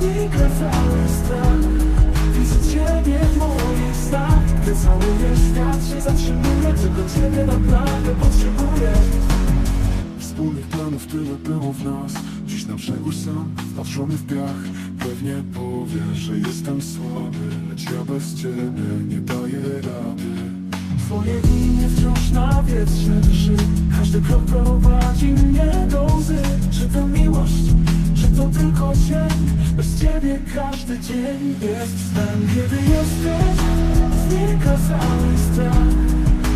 znika cały strach Widzę Ciebie w moich snach Gdy cały świat się zatrzymuje Tylko Ciebie naprawdę potrzebuję Wspólnych planów tyle było w nas Dziś na brzegu sam, wpatrzony w piach. Pewnie powie, że jestem słaby Lecz ja bez ciebie nie daję rady. Twoje imię wciąż na wietrze drży Każdy krok prowadzi mnie do każdy dzień jest snem Kiedy jesteś, znika cały strach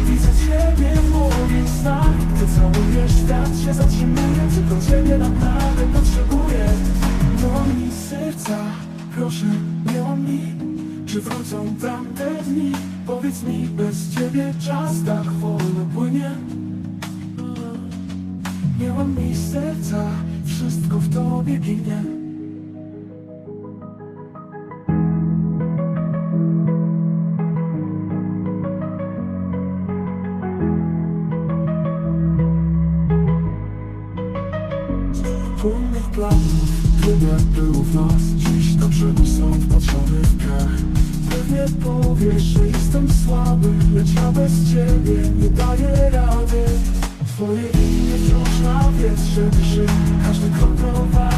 Widzę ciebie w moich snach Gdy cały świat się zatrzymuje. Tylko ciebie naprawdę potrzebuję. No mi serca, proszę, nie łamij czy wrócą tamte dni? Powiedz mi, bez ciebie czas tak wolno płynie. Nie mam mi serca, wszystko w tobie ginie planów tyle było w nas Dziś na brzegu wpatrzony w piach Pewnie powiesz, że jestem słaby Lecz ja bez ciebie nie daję rady. Twoje imię wciąż na wietrze drży Każdy krok prowadzi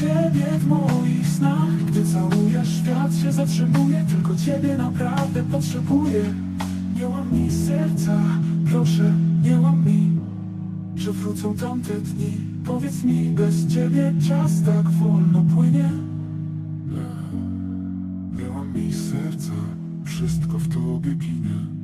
ciebie w moich snach. Gdy całuję świat się zatrzymuje. Tylko ciebie naprawdę potrzebuję. Nie łam mi serca, proszę, nie łam mi Że wrócą tamte dni. Powiedz mi, bez ciebie czas tak wolno płynie. Miała mi serca, wszystko w tobie ginie